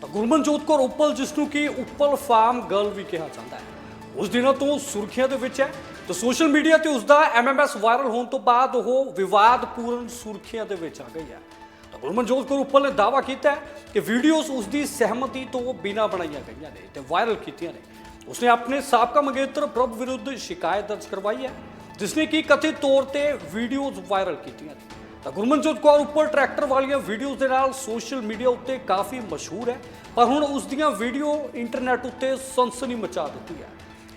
ਤਾਂ ਗੁਰਮਨਜੋਤ ਕੌਰ ਉੱਪਲ, ਜਿਸ ਨੂੰ ਕਿ ਉੱਪਲ ਫਾਰਮ ਗਰਲ ਵੀ ਕਿਹਾ ਜਾਂਦਾ ਹੈ। ਉਸ ਦਿਨਾਂ ਤੋਂ ਸੁਰਖੀਆਂ ਦੇ ਵਿੱਚ ਹੈ। ਤਾਂ ਸੋਸ਼ਲ ਮੀਡੀਆ ਤੇ ਉਸ ਦਾ ਐਮਐਮਐਸ ਵਾਇਰਲ ਹੋਣ ਤੋਂ ਬਾਅਦ ਉਹ ਵਿਵਾਦਪੂਰਨ ਸੁਰਖੀਆਂ ਦੇ ਵਿੱਚ ਆ ਗਈ ਹੈ। ਤਾਂ ਗੁਰਮਨਜੋਤ ਕੌਰ ਉੱਪਲ ਨੇ ਦਾਅਵਾ ਕੀਤਾ ਹੈ ਕਿ ਵੀਡੀਓਜ਼ ਉਸ ਦੀ ਸਹਿਮਤੀ ਤੋਂ ਬਿਨਾਂ ਬਣਾਈਆਂ ਗਈਆਂ ਨੇ ਤੇ ਵਾਇਰਲ ਕੀਤੀਆਂ ਨੇ। ਉਸਨੇ ਆਪਣੇ ਸਾਬਕਾ ਮੰਗੇਤਰ ਪ੍ਰਭ ਵਿਰੁੱਧ ਸ਼ਿਕਾਇਤ ਦਰਜ ਕਰਵਾਈ ਹੈ, ਜਿਸ ਨੇ ਕਿ ਕਥਿਤ ਤੌਰ ਤੇ ਵੀਡੀਓਜ਼ ਵਾਇਰਲ ਕੀਤੀਆਂ ਨੇ। ਤਾਂ ਗੁਰਮਨਜੋਤ ਕੌਰ ਉੱਪਰ ਟਰੈਕਟਰ ਵਾਲੀਆਂ ਵੀਡੀਓਜ਼ ਦੇ ਨਾਲ ਸੋਸ਼ਲ ਮੀਡੀਆ ਉੱਤੇ ਕਾਫੀ ਮਸ਼ਹੂਰ ਹੈ। ਪਰ ਹੁਣ ਉਸ ਦੀਆਂ ਵੀਡੀਓ ਇੰਟਰਨੈਟ ਉੱਤੇ ਸਨਸਨੀ ਮਚਾ ਦਿੱਤੀ ਹੈ।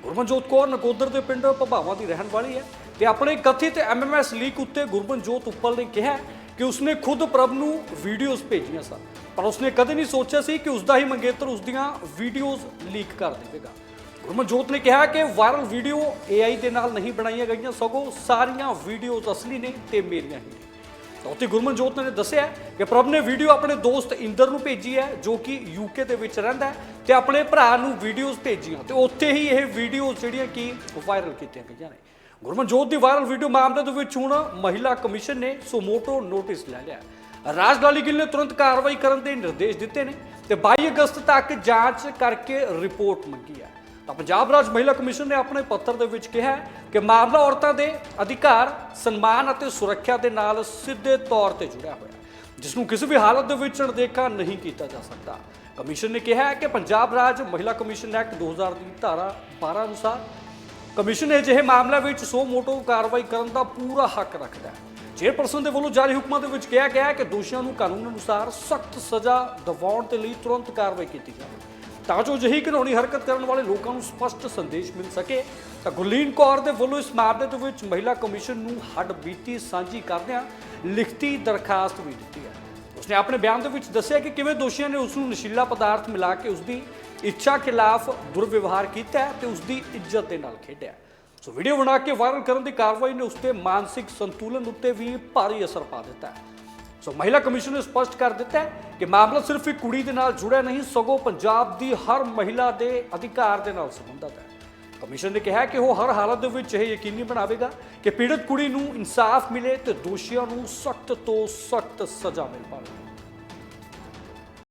ਗੁਰਮਨਜੋਤ ਕੌਰ ਨਕੋਦਰ ਦੇ ਪਿੰਡ ਭਬਾਵਾਂ ਦੀ ਰਹਿਣ ਵਾਲੀ ਹੈ ਤੇ ਆਪਣੇ ਕਥਿਤ ਐਮਐਮਐਸ ਲੀਕ ਉੱਤੇ ਗੁਰਮਨਜੋਤ ਉੱਪਲ ਨੇ ਕਿਹਾ ਕਿ ਉਸਨੇ ਖੁਦ ਪ੍ਰਭ ਨੂੰ ਵੀਡੀਓਜ਼ ਭੇਜੀਆਂ ਸਨ। ਪਰ ਉਸਨੇ ਕਦੇ ਨਹੀਂ ਸੋਚਿਆ ਸੀ ਕਿ ਉਸਦਾ ਹੀ ਮੰਗੇਤਰ ਉਸ ਦੀਆਂ ਵੀਡੀਓਜ਼ ਲੀਕ ਕਰ ਦੇਵੇਗਾ। ਗੁਰਮਨਜੋਤ ਨੇ ਕਿਹਾ ਕਿ ਵਾਇਰਲ ਵੀਡੀਓ AI ਦੇ ਨਾਲ ਨਹੀਂ ਬਣਾਈਆਂ ਗਈਆਂ, ਸਗੋਂ ਸਾਰੀਆਂ ਵੀਡੀਓਜ਼ ਅਸਲੀ ਨੇ ਤੇ ਮੇਰੀਆਂ ਹੀ ਨੇ ਤਾਂ ਉੱਥੇ ਗੁਰਮਨਜੋਤ ਨੇ ਦੱਸਿਆ ਕਿ ਪ੍ਰਭ ਨੇ ਵੀਡੀਓ ਆਪਣੇ ਦੋਸਤ ਇੰਦਰ ਨੂੰ ਭੇਜੀ ਹੈ, ਜੋ ਕਿ ਯੂਕੇ ਦੇ ਵਿੱਚ ਰਹਿੰਦਾ ਹੈ ਤੇ ਆਪਣੇ ਭਰਾ ਨੂੰ ਵੀਡੀਓਜ਼ ਭੇਜੀਆਂ ਤੇ ਉੱਥੇ ਹੀ ਇਹ ਵੀਡੀਓਜ਼ ਜਿਹੜੀਆਂ ਕਿ ਵਾਇਰਲ ਕੀਤੀਆਂ ਗਈਆਂ ਨੇ ਗੁਰਮਨਜੋਤ ਦੀ ਵਾਇਰਲ ਵੀਡੀਓ ਮਾਮਲੇ ਦੇ ਵਿੱਚ ਹੁਣ ਮਹਿਲਾ ਕਮਿਸ਼ਨ ਨੇ ਸੁਮੋਟੋ ਨੋਟਿਸ ਲੈ ਲਿਆ ਹੈ। ਰਾਜ ਗਾਲੀ ਗਿੱਲ ਨੇ ਤੁਰੰਤ ਕਾਰਵਾਈ ਕਰਨ ਦੇ ਨਿਰਦੇਸ਼ ਦਿੱਤੇ ਨੇ ਤੇ 22 ਅਗਸਤ ਤੱਕ ਜਾਂਚ ਕਰਕੇ ਰਿਪੋਰਟ ਮੰਗੀ ਹੈ ਤਾਂ ਪੰਜਾਬ ਰਾਜ ਮਹਿਲਾ ਕਮਿਸ਼ਨ ਨੇ ਆਪਣੇ ਪੱਤਰ ਦੇ ਵਿੱਚ ਕਿਹਾ ਕਿ ਮਾਮਲਾ ਔਰਤਾਂ ਦੇ ਅਧਿਕਾਰ, ਸਨਮਾਨ ਅਤੇ ਸੁਰੱਖਿਆ ਦੇ ਨਾਲ ਸਿੱਧੇ ਤੌਰ ਤੇ ਜੁੜਿਆ ਹੋਇਆ ਹੈ, ਜਿਸ ਨੂੰ ਕਿਸੇ ਵੀ ਹਾਲਤ ਦੇ ਵਿੱਚ ਅਣਦੇਖਾ ਨਹੀਂ ਕੀਤਾ ਜਾ ਸਕਦਾ। ਕਮਿਸ਼ਨ ਨੇ ਕਿਹਾ ਹੈ ਕਿ ਪੰਜਾਬ ਰਾਜ ਮਹਿਲਾ ਕਮਿਸ਼ਨ ਐਕਟ 2000 ਦੀ ਧਾਰਾ 12 ਅਨੁਸਾਰ ਕਮਿਸ਼ਨ ਨੇ ਅਜਿਹੇ ਮਾਮਲਿਆਂ ਵਿੱਚ ਸੋ ਮੋਟੋ ਕਾਰਵਾਈ ਕਰਨ ਦਾ ਪੂਰਾ ਹੱਕ ਰੱਖਦਾ ਹੈ। ਚੇਅਰਪਰਸਨ ਦੇ ਵੱਲੋਂ ਜਾਰੀ ਹੁਕਮਾਂ ਦੇ ਵਿੱਚ ਕਿਹਾ ਗਿਆ ਹੈ ਕਿ ਦੋਸ਼ੀਆਂ ਨੂੰ ਕਾਨੂੰਨ ਅਨੁਸਾਰ ਸਖਤ ਸਜ਼ਾ ਦਿਵਾਉਣ ਦੇ ਲਈ ਤੁਰੰਤ ਕਾਰਵਾਈ ਕੀਤੀ ਜਾਵੇ। ਤਾਂ ਜੋ ਅਜਿਹੀ ਘਿਨੌਣੀ ਹਰਕਤ ਕਰਨ ਵਾਲੇ ਲੋਕਾਂ ਨੂੰ ਸਪਸ਼ਟ ਸੰਦੇਸ਼ ਮਿਲ ਸਕੇ। ਤਾਂ ਗੁਰਲੀਨ ਕੌਰ ਦੇ ਵੱਲੋਂ ਇਸ ਮਾਮਲੇ ਦੇ ਵਿੱਚ ਮਹਿਲਾ ਕਮਿਸ਼ਨ ਨੂੰ ਹੱਡ ਬੀਤੀ ਸਾਂਝੀ ਕਰਦਿਆਂ ਲਿਖਤੀ ਦਰਖਾਸਤ ਵੀ ਦਿੱਤੀ ਹੈ। ਉਸਨੇ ਆਪਣੇ ਬਿਆਨ ਦੇ ਵਿੱਚ ਦੱਸਿਆ ਕਿ ਕਿਵੇਂ ਦੋਸ਼ੀਆਂ ਨੇ ਉਸ ਨੂੰ ਨਸ਼ੀਲਾ ਪਦਾਰਥ ਮਿਲਾ ਕੇ ਉਸ ਦੀ ਇੱਛਾ ਖਿਲਾਫ ਦੁਰਵਿਵਹਾਰ ਕੀਤਾ ਹੈ ਤੇ ਉਸ ਦੀ ਇੱਜ਼ਤ ਦੇ ਨਾਲ ਖੇਡਿਆ ਸੋ ਵੀਡੀਓ ਬਣਾ ਕੇ ਵਾਇਰਲ ਕਰਨ ਦੀ ਕਾਰਵਾਈ ਨੇ ਉਸ ਤੇ ਮਾਨਸਿਕ ਸੰਤੁਲਨ ਉੱਤੇ ਵੀ ਭਾਰੀ ਅਸਰ ਪਾ ਦਿੱਤਾ ਸੋ ਮਹਿਲਾ ਕਮਿਸ਼ਨ ਨੇ ਸਪਸ਼ਟ ਕਰ ਦਿੱਤਾ ਹੈ ਕਿ ਮਾਮਲਾ ਸਿਰਫ ਇੱਕ ਕੁੜੀ ਦੇ ਨਾਲ ਜੁੜਿਆ ਨਹੀਂ, ਸਗੋਂ ਪੰਜਾਬ ਦੀ ਹਰ ਮਹਿਲਾ ਦੇ ਅਧਿਕਾਰ ਦੇ ਨਾਲ ਸੰਬੰਧਿਤ ਹੈ। ਕਮਿਸ਼ਨ ਨੇ ਕਿਹਾ ਕਿ ਉਹ ਹਰ ਹਾਲਤ ਦੇ ਵਿੱਚ ਇਹ ਯਕੀਨੀ ਬਣਾਵੇਗਾ ਕਿ ਪੀੜਤ ਕੁੜੀ ਨੂੰ ਇਨਸਾਫ ਮਿਲੇ ਤੇ ਦੋਸ਼ੀਆਂ ਨੂੰ ਸਖਤ ਤੋਂ ਸਖਤ ਸਜ਼ਾ ਮਿਲ ਪਾਵੇ।